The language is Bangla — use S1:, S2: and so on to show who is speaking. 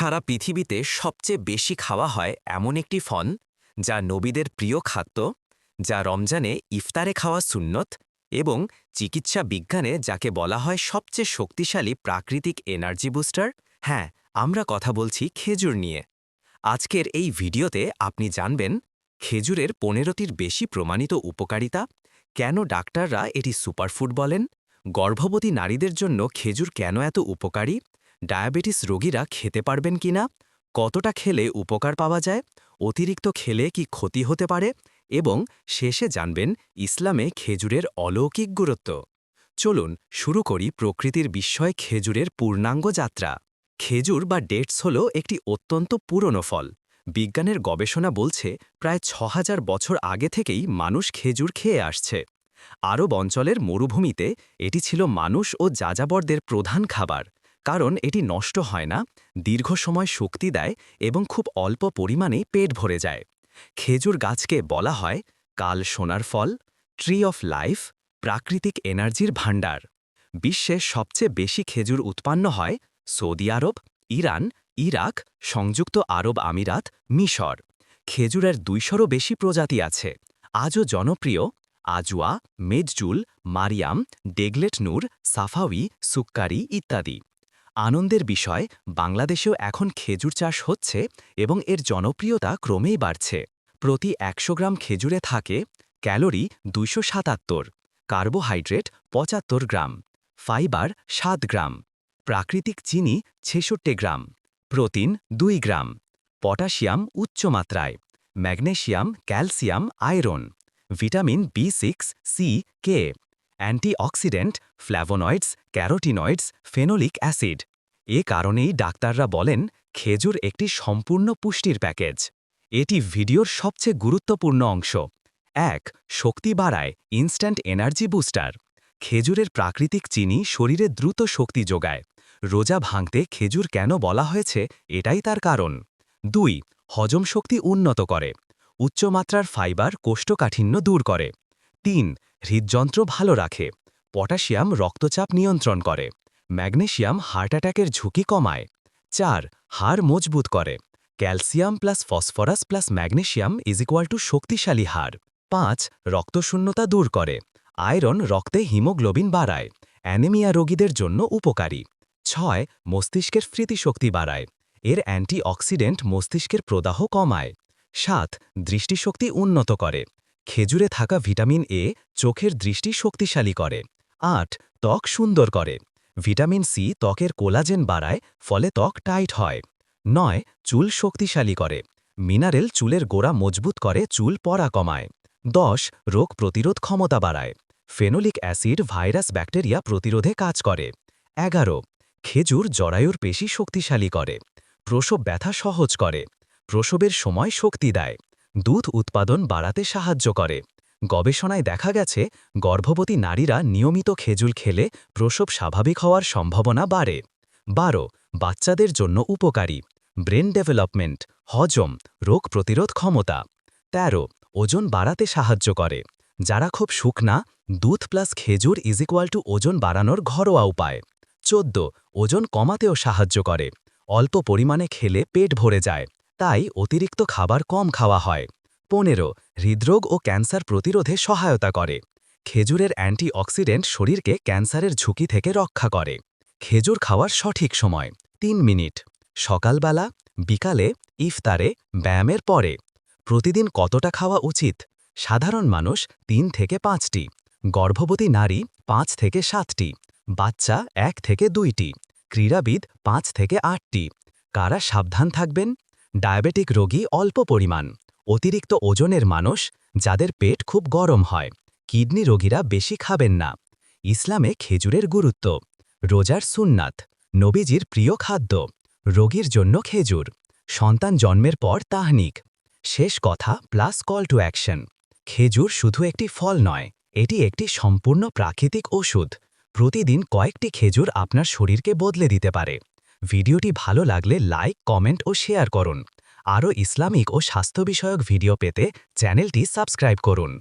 S1: সারা পৃথিবীতে সবচেয়ে বেশি খাওয়া হয় এমন একটি ফল, যা নবীদের প্রিয় খাদ্য, যা রমজানে ইফতারে খাওয়া সুন্নত এবং চিকিৎসা বিজ্ঞানে যাকে বলা হয় সবচেয়ে শক্তিশালী প্রাকৃতিক এনার্জি বুস্টার। হ্যাঁ আমরা কথা বলছি খেজুর নিয়ে। আজকের এই ভিডিওতে আপনি জানবেন, খেজুরের পনেরোটির বেশি প্রমাণিত উপকারিতা, কেন ডাক্তাররা এটি সুপারফুড বলেন, গর্ভবতী নারীদের জন্য খেজুর কেন এত উপকারী ডায়াবেটিস রোগীরা খেতে পারবেন কিনা কতটা খেলে উপকার পাওয়া যায়? অতিরিক্ত খেলে কি ক্ষতি হতে পারে? এবং শেষে জানবেন ইসলামে খেজুরের অলৌকিক গুরুত্ব। চলুন শুরু করি প্রকৃতির বিস্ময় খেজুরের পূর্ণাঙ্গ যাত্রা। খেজুর বা ডেটস হল একটি অত্যন্ত পুরনো ফল। বিজ্ঞানের গবেষণা বলছে প্রায় ছ বছর আগে থেকেই মানুষ খেজুর খেয়ে আসছে। আরব অঞ্চলের মরুভূমিতে এটি ছিল মানুষ ও যাযাবরদের প্রধান খাবার। কারণ এটি নষ্ট হয় না, দীর্ঘ সময় শক্তি দেয় এবং খুব অল্প পরিমাণেই পেট ভরে যায়। খেজুর গাছকে বলা হয় কাল সোনার ফল, ট্রি অফ লাইফ, প্রাকৃতিক এনার্জির ভাণ্ডার। বিশ্বে সবচেয়ে বেশি খেজুর উৎপন্ন হয় সৌদি আরব, ইরান, ইরাক, সংযুক্ত আরব আমিরাত, মিশর। খেজুরের দুইশোরও বেশি প্রজাতি আছে। আজও জনপ্রিয় আজুয়া মেজজুল, মারিয়াম ডেগলেট নূর সাফাউি সুক্কারি ইত্যাদি। আনন্দের বিষয়, বাংলাদেশেও এখন খেজুর চাষ হচ্ছে এবং এর জনপ্রিয়তা ক্রমেই বাড়ছে। প্রতি একশো গ্রাম খেজুরে থাকে ক্যালোরি দুইশো সাতাত্তর, কার্বোহাইড্রেট পঁচাত্তর গ্রাম, ফাইবার সাত গ্রাম, প্রাকৃতিক চিনি ছেষট্টি গ্রাম, প্রোটিন দুই gram, potassium উচ্চমাত্রায় magnesium, calcium, iron, vitamin B six, C, K. Antioxidant, flavonoids, carotenoids, phenolic acid. এ কারণেই ডাক্তাররা বলেন, খেজুর একটি সম্পূর্ণ পুষ্টির প্যাকেজ। এটি ভিডিওর সবচেয়ে গুরুত্বপূর্ণ অংশ। এক, শক্তি বাড়ায়, ইনস্ট্যান্ট এনার্জি বুস্টার। খেজুরের প্রাকৃতিক চিনি শরীরে দ্রুত শক্তি যোগায়। রোজা ভাঙতে খেজুর কেন বলা হয়েছে, এটাই তার কারণ। দুই, হজম শক্তি উন্নত করে। উচ্চমাত্রার ফাইবার কোষ্ঠকাঠিন্য দূর করে। তিন, হৃদযন্ত্র ভালো রাখে। পটাশিয়াম রক্তচাপ নিয়ন্ত্রণ করে। ম্যাগনেশিয়াম হার্ট অ্যাটাকের ঝুঁকি কমায়। চার, হাড় মজবুত করে। Calcium plus phosphorus plus magnesium is equal to শক্তিশালী হাড়। পাঁচ, রক্তশূন্যতা দূর করে। আয়রন রক্তে হিমোগ্লোবিন বাড়ায়। অ্যানেমিয়া রোগীদের জন্য উপকারী। ছয়, মস্তিষ্কের স্মৃতিশক্তি বাড়ায়। এর অ্যান্টিঅক্সিডেন্ট মস্তিষ্কের প্রদাহ কমায়। সাত, দৃষ্টিশক্তি উন্নত করে। খেজুরে থাকা ভিটামিন এ চোখের দৃষ্টি শক্তিশালী করে। আট, ত্বক সুন্দর করে। ভিটামিন সি ত্বকের কোলাজেন বাড়ায়, ফলে ত্বক টাইট হয়। নয়, চুল শক্তিশালী করে। মিনারেল চুলের গোড়া মজবুত করে, চুল পরা কমায়। দশ, রোগ প্রতিরোধ ক্ষমতা বাড়ায়। ফেনোলিক অ্যাসিড ভাইরাস ব্যাকটেরিয়া প্রতিরোধে কাজ করে। এগারো, খেজুর জরায়ুর পেশি শক্তিশালী করে। প্রসব ব্যথা সহজ করে। প্রসবের সময় শক্তি দেয়। দুধ উৎপাদন বাড়াতে সাহায্য করে। গবেষণায় দেখা গেছে, গর্ভবতী নারীরা নিয়মিত খেজুল খেলে প্রসব স্বাভাবিক হওয়ার সম্ভাবনা বাড়ে। বারো, বাচ্চাদের জন্য উপকারী। ব্রেন ডেভেলপমেন্ট, হজম, রোগ প্রতিরোধ ক্ষমতা। ১৩ ওজন বাড়াতে সাহায্য করে। যারা খুব শুকনা, দুধ প্লাস খেজুর ইজ ইকুয়াল টু ওজন বাড়ানোর ঘরোয়া উপায়। চোদ্দ, ওজন কমাতেও সাহায্য করে। অল্প পরিমাণে খেলে পেট ভরে যায়। তাই অতিরিক্ত খাবার কম খাওয়া হয়। পনেরো, হৃদরোগ ও ক্যান্সার প্রতিরোধে সহায়তা করে। খেজুরের অ্যান্টিঅক্সিডেন্ট শরীরকে ক্যান্সারের ঝুঁকি থেকে রক্ষা করে। খেজুর খাওয়ার সঠিক সময়, তিন মিনিট। সকালবেলা, বিকালে, ইফতারে, ব্যায়ামের পরে। প্রতিদিন কতটা খাওয়া উচিত? সাধারণ মানুষ তিন থেকে পাঁচটি। গর্ভবতী নারী পাঁচ থেকে সাতটি। বাচ্চা এক থেকে দুইটি। ক্রীড়াবিদ পাঁচ থেকে আটটি। কারা সাবধান থাকবেন? ডায়াবেটিক রোগী অল্প পরিমাণ। অতিরিক্ত ওজনের মানুষ, যাদের পেট খুব গরম হয়, কিডনি রোগীরা বেশি খাবেন না। ইসলামে খেজুরের গুরুত্ব। রোজার সুন্নাত, নবীজির প্রিয় খাদ্য। রোগীর জন্য খেজুর। সন্তান জন্মের পর তাহনিক। শেষ কথা প্লাস কল টু অ্যাকশন খেজুর শুধু একটি ফল নয়, এটি একটি সম্পূর্ণ প্রাকৃতিক ওষুধ। প্রতিদিন কয়েকটি খেজুর আপনার শরীরকে বদলে দিতে পারে। ভিডিওটি ভালো লাগলে লাইক, কমেন্ট ও শেয়ার করুন। আরও ইসলামিক ও স্বাস্থ্য বিষয়ক ভিডিও পেতে চ্যানেলটি সাবস্ক্রাইব করুন।